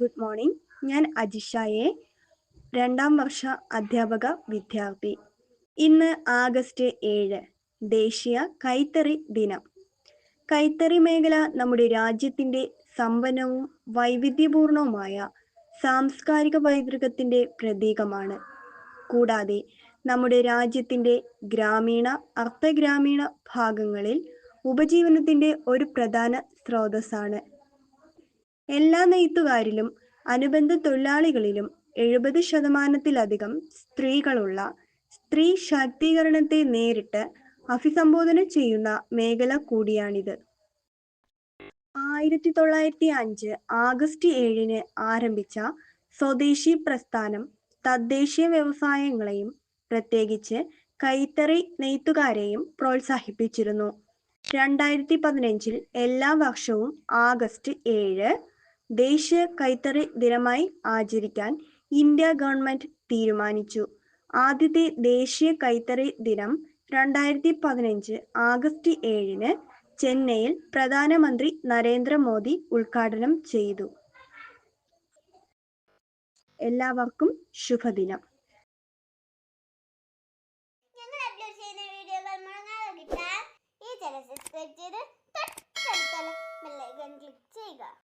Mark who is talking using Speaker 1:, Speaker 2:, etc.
Speaker 1: good morning ഞാൻ അജിഷ രണ്ടാം വർഷ അധ്യാപക വിദ്യാർത്ഥി ഇന്ന് ആഗസ്റ്റ് ഏഴ് ദേശീയ കൈത്തറി ദിനം കൈത്തറി മേഖല നമ്മുടെ രാജ്യത്തിന്റെ സമ്പന്നവും വൈവിധ്യപൂർണവുമായ സാംസ്കാരിക പൈതൃകത്തിൻ്റെ പ്രതീകമാണ് കൂടാതെ നമ്മുടെ രാജ്യത്തിന്റെ ഗ്രാമീണ അർദ്ധഗ്രാമീണ ഭാഗങ്ങളിൽ ഉപജീവനത്തിന്റെ ഒരു പ്രധാന സ്രോതസ്സാണ് എല്ലാ നെയ്ത്തുകാരിലും അനുബന്ധ തൊഴിലാളികളിലും എഴുപത് ശതമാനത്തിലധികം സ്ത്രീകളുള്ള സ്ത്രീ ശാക്തീകരണത്തെ നേരിട്ട് അഭിസംബോധന ചെയ്യുന്ന മേഖല കൂടിയാണിത് ആയിരത്തി തൊള്ളായിരത്തി അഞ്ച് ആഗസ്റ്റ് ഏഴിന് ആരംഭിച്ച സ്വദേശി പ്രസ്ഥാനം തദ്ദേശീയ വ്യവസായങ്ങളെയും പ്രത്യേകിച്ച് കൈത്തറി നെയ്ത്തുകാരെയും പ്രോത്സാഹിപ്പിച്ചിരുന്നു രണ്ടായിരത്തി പതിനഞ്ചിൽ എല്ലാ വർഷവും ആഗസ്റ്റ് ഏഴ് ദേശീയ കൈത്തറി ദിനമായി ആചരിക്കാൻ ഇന്ത്യ ഗവൺമെന്റ് തീരുമാനിച്ചു ആദ്യത്തെ ദേശീയ കൈത്തറി ദിനം രണ്ടായിരത്തി പതിനഞ്ച് ആഗസ്റ്റ് ഏഴിന് ചെന്നൈയിൽ പ്രധാനമന്ത്രി നരേന്ദ്രമോദി ഉദ്ഘാടനം ചെയ്തു എല്ലാവർക്കും ശുഭദിനം